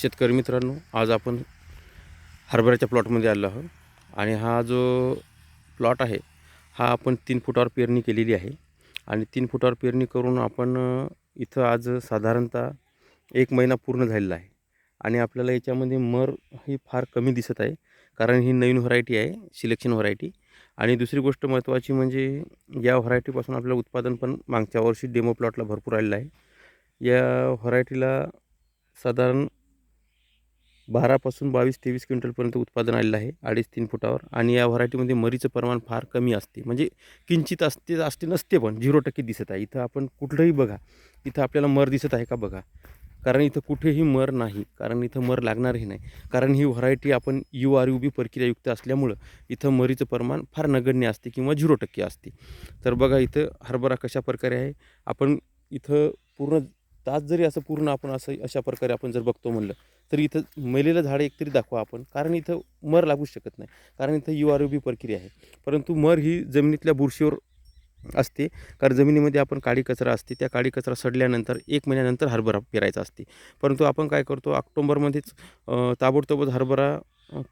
शेतकरी मित्रांनो आज आपण हरभऱ्याच्या प्लॉटमध्ये आलो आहोत. आणि हा जो प्लॉट आहे हा आपण तीन फुटावर पेरणी केलेली आहे. आणि तीन फुटावर पेरणी करून आपण इथं आज साधारणतः एक महिना पूर्ण झालेला आहे. आणि आपल्याला याच्यामध्ये मर ही फार कमी दिसत आहे कारण ही नवीन व्हरायटी आहे सिलेक्शन व्हरायटी. आणि दुसरी गोष्ट महत्त्वाची म्हणजे या व्हरायटीपासून आपल्याला उत्पादन पण मागच्या वर्षी डेमो प्लॉटला भरपूर आलेलं आहे. या व्हरायटीला साधारण बारापासून बावीस तेवीस क्विंटलपर्यंत उत्पादन आलेलं आहे अडीच तीन फुटावर. आणि या व्हरायटीमध्ये मरीचं प्रमाण फार कमी असते. म्हणजे किंचित असते असते नसते पण झिरो टक्के दिसत आहे. इथं आपण कुठलंही बघा. इथं आपल्याला मर दिसत आहे का बघा? कारण इथं कुठेही मर नाही. कारण इथं मर लागणारही नाही. कारण ही व्हरायटी आपण यू आर यू बी प्रक्रियायुक्त असल्यामुळं इथं मरीचं प्रमाण फार नगण्य असते किंवा झिरो टक्के असते. तर बघा इथं हरभरा कशा प्रकारे आहे? आपण इथं पूर्ण तास जरी असं पूर्ण आपण असं अशा प्रकारे आपण जर बघतो म्हणलं तर इथं मेलेलं झाड एकतरी दाखवा आपण. कारण इथं मर लागू शकत नाही. कारण इथं यू आर बी प्रक्रिया आहे. परंतु मर ही जमिनीतल्या बुरशीवर असते. कारण जमिनीमध्ये आपण काळी कचरा असते. त्या काळी कचरा सडल्यानंतर एक महिन्यानंतर हरभरा पेरायचा असते. परंतु आपण काय करतो ऑक्टोंबरमध्येच अं, ताबडतोबच हरभरा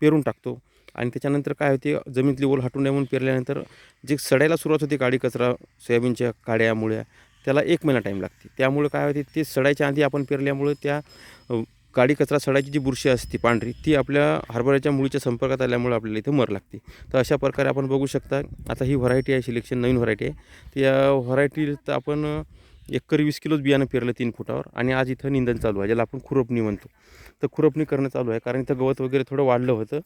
पेरून टाकतो. आणि त्याच्यानंतर काय होते जमिनीतली ओल हटून नये म्हणून पेरल्यानंतर जे सडायला सुरुवात होते काळी कचरा सोयाबीनच्या काड्या मुळ्या त्याला एक महिना टाईम लागते. त्यामुळे काय होते ते सडायच्या आधी आपण पेरल्यामुळे त्या काळी कचरा सडायची जी बुरशी असते पांढरी ती आपल्या हरभऱ्याच्या मुळीच्या संपर्कात आल्यामुळे आपल्याला इथं मर लागते. तर अशा प्रकारे आपण बघू शकता आता ही व्हरायटी आहे सिलेक्शन नवीन व्हरायटी आहे. तर या व्हरायटीत आपण एकरी वीस किलोच बियाणं पेरलं तीन फुटावर आणि आज इथं निंदन चालू आहे ज्याला आपण खुरपणी म्हणतो. तर खुरपणी करणं चालू आहे कारण इथं गवत वगैरे थोडं वाढलं होतं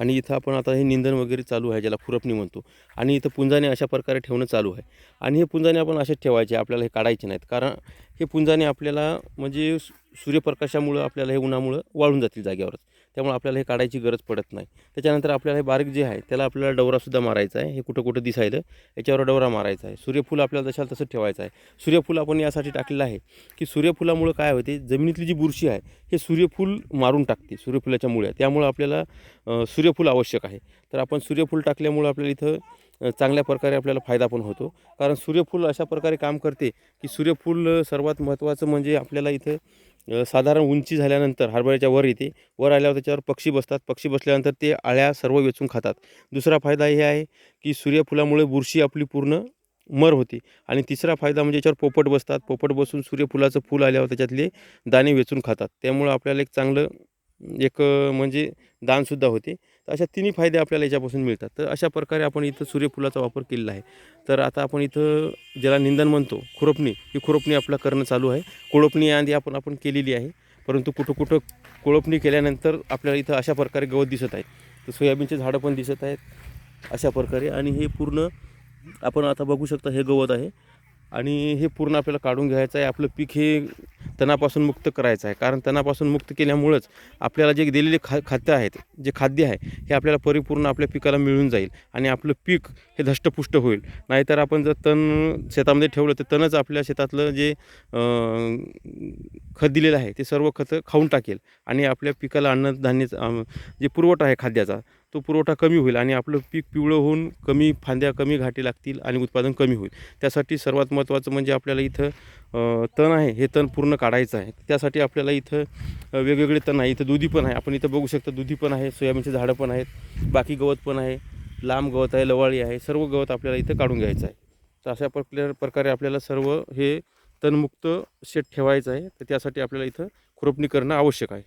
आणि इथं आपण आता हे निंदन वगैरे चालू आहे ज्याला खुरपणी म्हणतो. आणि इथं पुंजाने अशा प्रकारे ठेवणं चालू आहे. आणि हे पुंजाने आपण असेच ठेवायचे आपल्याला हे काढायचे नाहीत. कारण हे पुंजाने आपल्याला म्हणजे सूर्यप्रकाशामुळं आपल्याला हे उन्हामुळं वाळून जातील जागेवरच. त्यामुळे आपल्याला हे काढायची गरज पडत नाही. त्याच्यानंतर आपल्याला हे बारीक जे आहे त्याला आपल्याला डवरासुद्धा मारायचा आहे. हे कुठं कुठं दिसायलं याच्यावर डवरा मारायचा आहे. सूर्यफूल आपल्याला जशाला तसं ठेवायचं आहे. सूर्यफूल आपण यासाठी टाकलेलं आहे की सूर्यफुलामुळं काय होते जमिनीतली जी बुरशी आहे हे सूर्यफूल मारून टाकते सूर्यफुलाच्या मुळ्या त्यामुळं आपल्याला सूर्यफूल आवश्यक आहे. तर आपण सूर्यफूल टाकल्यामुळं आपल्याला इथं चांगल्या प्रकारे आपल्याला फायदा पण होतो. कारण सूर्यफूल अशा प्रकारे काम करते की सूर्यफूल सर्वात महत्त्वाचं म्हणजे आपल्याला इथं साधारण उंची झाल्यानंतर हरभऱ्याच्या वर येते. वर आल्यावर त्याच्यावर पक्षी बसतात. पक्षी बसल्यानंतर ते आळ्या सर्व वेचून खातात. दुसरा फायदा हे आहे की सूर्यफुलामुळे बुरशी आपली पूर्ण मर होते. आणि तिसरा फायदा म्हणजे याच्यावर पोपट बसतात. पोपट बसून सूर्यफुलाचं फूल आल्यावर त्याच्यातले दाणे वेचून खातात. त्यामुळं आपल्याला एक चांगलं एक म्हणजे दानसुद्धा होते. तर अशा तिन्ही फायदे आपल्याला याच्यापासून मिळतात. तर अशा प्रकारे आपण इथं सूर्यफुलाचा वापर केलेला आहे. तर आता आपण इथं ज्याला निंदन म्हणतो खुरपणी ही खुरपणी आपलं करणं चालू आहे. कोळपणी आधी आपण आपण केलेली आहे. परंतु कुठं कुठं कोळपणी केल्यानंतर आपल्याला इथं अशा प्रकारे गवत दिसत आहे. तर सोयाबीनचे झाडं पण दिसत आहेत अशा प्रकारे. आणि हे पूर्ण आपण आता बघू शकता हे गवत आहे. आणि हे पूर्ण आपल्याला काढून घ्यायचं आहे. आपलं पीक हे तणापासून मुक्त करायचं आहे. कारण तणापासून मुक्त केल्यामुळंच आपल्याला जे दिलेले खा खाद्य आहेत जे खाद्य आहे हे आपल्याला परिपूर्ण आपल्या पिकाला मिळून जाईल आणि आपलं पीक हे धष्टपुष्ट होईल. नाहीतर आपण जर तण शेतामध्ये ठेवलं तर तणच आपल्या शेतातलं जे खत दिलेलं आहे ते सर्व खतं खाऊन टाकेल आणि आपल्या पिकाला अन्नधान्य जे पुरवठा आहे खाद्याचा तो पुरवठा कमी होईल आणि आपलं पीक पिवळं होऊन कमी फांद्या कमी घाटी लागतील आणि उत्पादन कमी होईल. त्यासाठी सर्वात महत्त्वाचं म्हणजे आपल्याला इथं तण आहे हे तण पूर्ण काढायचं आहे. त्यासाठी आपल्याला इथं वेगवेगळे तण आहे. इथं दुधी पण आहे. आपण इथं बघू शकता दुधी पण आहे सोयाबीनचे झाडं पण आहेत बाकी गवत पण आहे लांब गवत आहे लवाळी आहे सर्व गवत आपल्याला इथं काढून घ्यायचं आहे. तर अशा प्रक्रिया प्रकारे आपल्याला सर्व हे तणमुक्त शेत ठेवायचं आहे. तर त्यासाठी आपल्याला इथं खुरपणी करणं आवश्यक आहे.